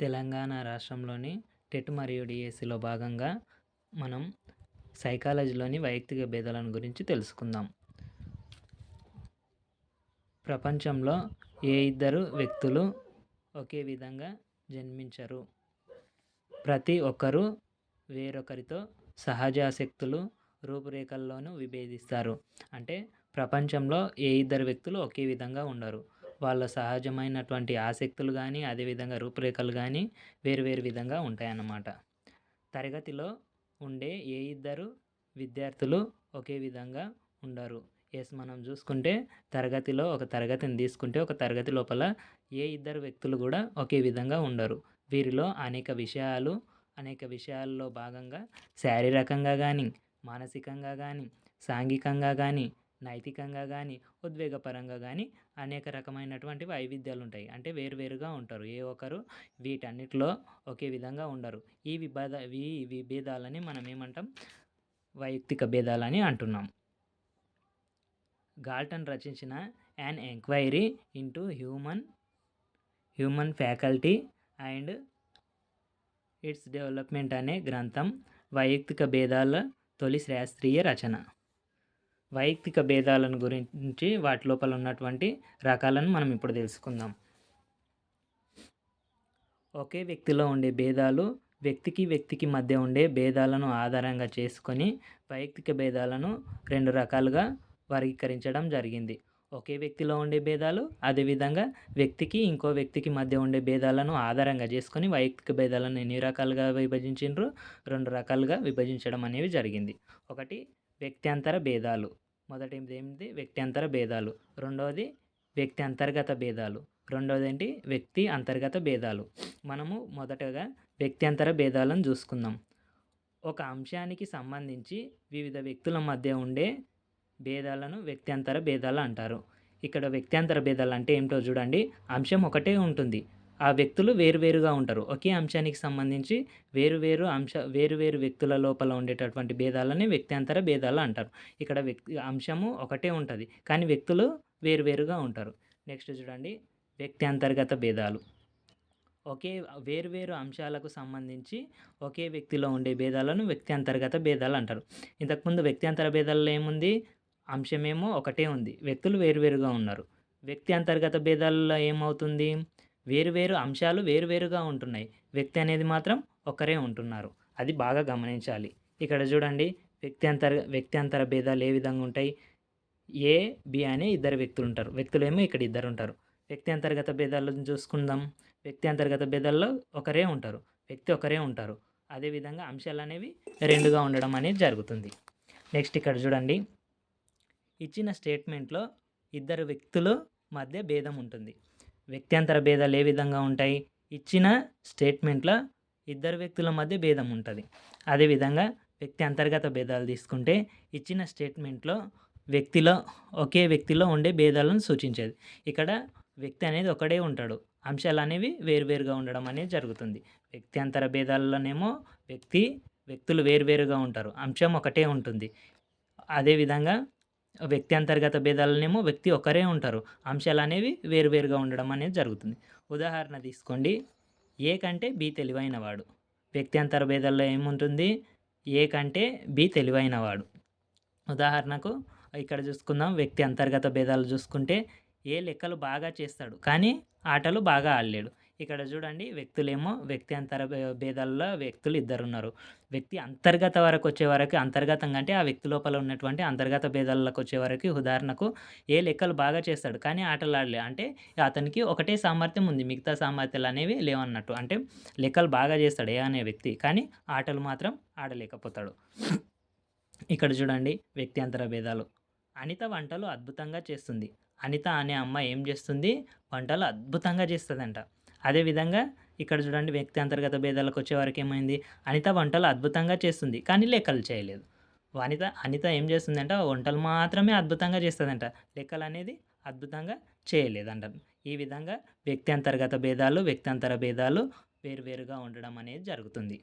తెలంగాణ రాష్ట్రంలోని టెట్ మరియు డిఎస్సిలో భాగంగా మనం సైకాలజీలోని వైయక్తిక భేదాలను గురించి తెలుసుకుందాం. ప్రపంచంలో ఏ ఇద్దరు వ్యక్తులు ఒకే విధంగా జన్మించరు? ప్రతి ఒక్కరూ వేరొకరితో సహజాశక్తులు రూపురేఖల్లోనూ విభేదిస్తారు. అంటే ప్రపంచంలో ఏ ఇద్దరు వ్యక్తులు ఒకే విధంగా ఉండరు. వాళ్ళ సహజమైనటువంటి ఆసక్తులు కానీ అదేవిధంగా రూపురేఖలు కానీ వేరు వేరు విధంగా ఉంటాయన్నమాట. తరగతిలో ఉండే ఏ ఇద్దరు విద్యార్థులు ఒకే విధంగా ఉండరు? ఎస్ మనం చూసుకుంటే తరగతిలో ఒక తరగతిని తీసుకుంటే ఒక తరగతి లోపల ఏ ఇద్దరు వ్యక్తులు కూడా ఒకే విధంగా ఉండరు. వీరిలో అనేక విషయాలు అనేక విషయాల్లో భాగంగా శారీరకంగా కానీ మానసికంగా కానీ సాంఘికంగా కానీ నైతికంగా కానీ ఉద్వేగపరంగా కానీ అనేక రకమైనటువంటి వైవిధ్యాలు ఉంటాయి అంటే వేరువేరుగా ఉంటారు. ఏ ఒక్కరు వీటన్నిటిలో ఒకే విధంగా ఉండరు. ఈ విభేద ఈ విభేదాలని మనం ఏమంటాం? వైయక్తిక భేదాలని అంటున్నాం. గాల్టన్ రచించిన an inquiry into human human faculty and its development అనే గ్రంథం వైయక్తిక భేదాల తొలి శాస్త్రీయ రచన. వైయక్తిక భేదాలను గురించి వాటి లోపల ఉన్నటువంటి రకాలను మనం ఇప్పుడు తెలుసుకుందాం. ఒకే వ్యక్తిలో ఉండే భేదాలు వ్యక్తికి వ్యక్తికి మధ్య ఉండే భేదాలను ఆధారంగా చేసుకొని వైయక్తిక భేదాలను రెండు రకాలుగా వర్గీకరించడం జరిగింది. ఒకే వ్యక్తిలో ఉండే భేదాలు అదేవిధంగా వ్యక్తికి ఇంకో వ్యక్తికి మధ్య ఉండే భేదాలను ఆధారంగా చేసుకొని వైయక్తిక భేదాలను ఎన్ని రకాలుగా విభజించారు రెండు రకాలుగా విభజించడం అనేవి జరిగింది. ఒకటి వ్యక్త్యంతర భేదాలు. మొదటి ఏంటి వ్యక్త్యంతర భేదాలు. రెండవది వ్యక్తి అంతర్గత భేదాలు. రెండవది ఏంటి వ్యక్తి అంతర్గత భేదాలు. మనము మొదటగా వ్యక్త్యంతర భేదాలను చూసుకుందాం. ఒక అంశానికి సంబంధించి వివిధ వ్యక్తుల మధ్య ఉండే భేదాలను వ్యక్త్యంతర భేదాలు అంటారు. ఇక్కడ వ్యక్త్యంతర భేదాలు అంటే ఏమిటో చూడండి. అంశం ఒకటే ఉంటుంది. ఆ వ్యక్తులు వేరువేరుగా ఉంటారు. ఒకే అంశానికి సంబంధించి వేరువేరు అంశ వేరువేరు వ్యక్తుల లోపల ఉండేటటువంటి భేదాలని వ్యక్త్యంతర భేదాలు అంటారు. ఇక్కడ వ్యక్తి అంశము ఒకటే ఉంటుంది కానీ వ్యక్తులు వేరువేరుగా ఉంటారు. నెక్స్ట్ చూడండి వ్యక్తి అంతర్గత భేదాలు. ఒకే వేరువేరు అంశాలకు సంబంధించి ఒకే వ్యక్తిలో ఉండే భేదాలను వ్యక్తి అంతర్గత భేదాలు అంటారు. ఇంతకుముందు వ్యక్తి అంతర భేదాల్లో ఏముంది? అంశమేమో ఒకటే ఉంది. వ్యక్తులు వేరువేరుగా ఉన్నారు. వ్యక్తి అంతర్గత భేదాల్లో ఏమవుతుంది? వేరువేరు అంశాలు వేరువేరుగా ఉంటున్నాయి. వ్యక్తి అనేది మాత్రం ఒకరే ఉంటున్నారు. అది బాగా గమనించాలి. ఇక్కడ చూడండి వ్యక్తి అంతర వ్యక్తి అంతర భేదాలు ఏ విధంగా ఉంటాయి? ఏ బి అనే ఇద్దరు వ్యక్తులు ఉంటారు. వ్యక్తులేమో ఇక్కడ ఇద్దరు ఉంటారు. వ్యక్తి అంతర్గత భేదాలను చూసుకుందాం. వ్యక్తి అంతర్గత భేదాల్లో ఒకరే ఉంటారు. వ్యక్తి ఒకరే ఉంటారు. అదేవిధంగా అంశాలు అనేవి రెండుగా ఉండడం అనేది జరుగుతుంది. నెక్స్ట్ ఇక్కడ చూడండి. ఇచ్చిన స్టేట్మెంట్లో ఇద్దరు వ్యక్తుల మధ్య భేదం ఉంటుంది. వ్యక్త్యంతర భేదాలు ఏ విధంగా ఉంటాయి? ఇచ్చిన స్టేట్మెంట్లో ఇద్దరు వ్యక్తుల మధ్య భేదం ఉంటుంది. అదేవిధంగా వ్యక్తి అంతర్గత భేదాలు తీసుకుంటే ఇచ్చిన స్టేట్మెంట్లో వ్యక్తిలో ఒకే వ్యక్తిలో ఉండే భేదాలను సూచించేది. ఇక్కడ వ్యక్తి అనేది ఒకడే ఉంటాడు. అంశాలు అనేవి వేరువేరుగా ఉండడం అనేది జరుగుతుంది. వ్యక్తి అంతర భేదాలలోనేమో వ్యక్తి వ్యక్తులు వేరువేరుగా ఉంటారు. అంశం ఒకటే ఉంటుంది. అదేవిధంగా వ్యక్తి అంతర్గత భేదాలనేమో వ్యక్తి ఒకరే ఉంటారు. అంశాలు అనేవి వేరువేరుగా ఉండడం అనేది జరుగుతుంది. ఉదాహరణ తీసుకోండి. ఏ కంటే బి తెలివైనవాడు. వ్యక్తి అంతర భేదాల్లో ఏముంటుంది? ఏ కంటే బి తెలివైనవాడు. ఉదాహరణకు ఇక్కడ చూసుకుందాం. వ్యక్తి అంతర్గత భేదాలు చూసుకుంటే ఏ లెక్కలు బాగా చేస్తాడు. కానీ ఆటలు బాగా ఆడలేడు. ఇక్కడ చూడండి వ్యక్తులేమో వ్యక్తి అంతర భేదాల్లో వ్యక్తులు ఇద్దరు ఉన్నారు వ్యక్తి అంతర్గత వరకు వచ్చే వరకు అంతర్గతంగా అంటే ఆ వ్యక్తి లోపల ఉన్నటువంటి అంతర్గత భేదాలకు వచ్చే వరకు ఉదాహరణకు ఏ లెక్కలు బాగా చేస్తాడు కానీ ఆటలు ఆడలే అంటే అతనికి ఒకటే సామర్థ్యం ఉంది మిగతా సామర్థ్యాలు అనేవి లేవన్నట్టు. అంటే లెక్కలు బాగా చేస్తాడు ఏ అనే వ్యక్తి కానీ ఆటలు మాత్రం ఆడలేకపోతాడు. ఇక్కడ చూడండి వ్యక్తి అంతర భేదాలు. అనిత వంటలు అద్భుతంగా చేస్తుంది. అనిత అనే అమ్మ ఏం చేస్తుంది? వంటలు అద్భుతంగా చేస్తుందంట. అదేవిధంగా ఇక్కడ చూడండి వ్యక్తి అంతర్గత భేదాలకు వచ్చేవారికి ఏమైంది? అనిత వంటలు అద్భుతంగా చేస్తుంది కానీ లెక్కలు చేయలేదు. అనిత అనిత ఏం చేస్తుందంట? వంటలు మాత్రమే అద్భుతంగా చేస్తుందంట. లెక్కలు అనేది అద్భుతంగా చేయలేదంట. ఈ విధంగా వ్యక్తి అంతర్గత భేదాలు వ్యక్తి అంతర భేదాలు వేరువేరుగా ఉండడం అనేది జరుగుతుంది.